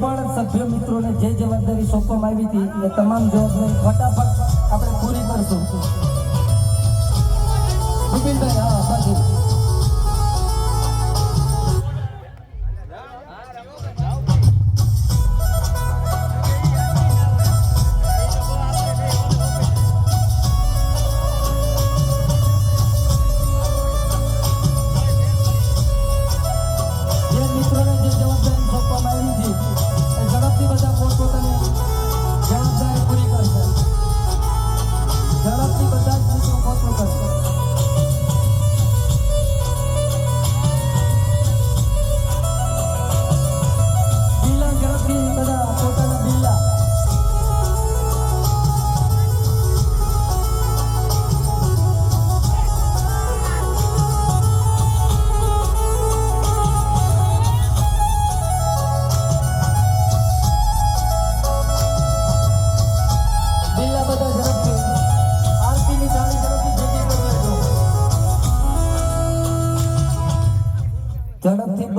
પણ સભ્ય મિત્રોને જે જવાબદારી સોંપવામાં આવી હતી, એ તમામ જવાબદારી ફટાફટ આપણે પૂરી કરશું. હા ઝડપથી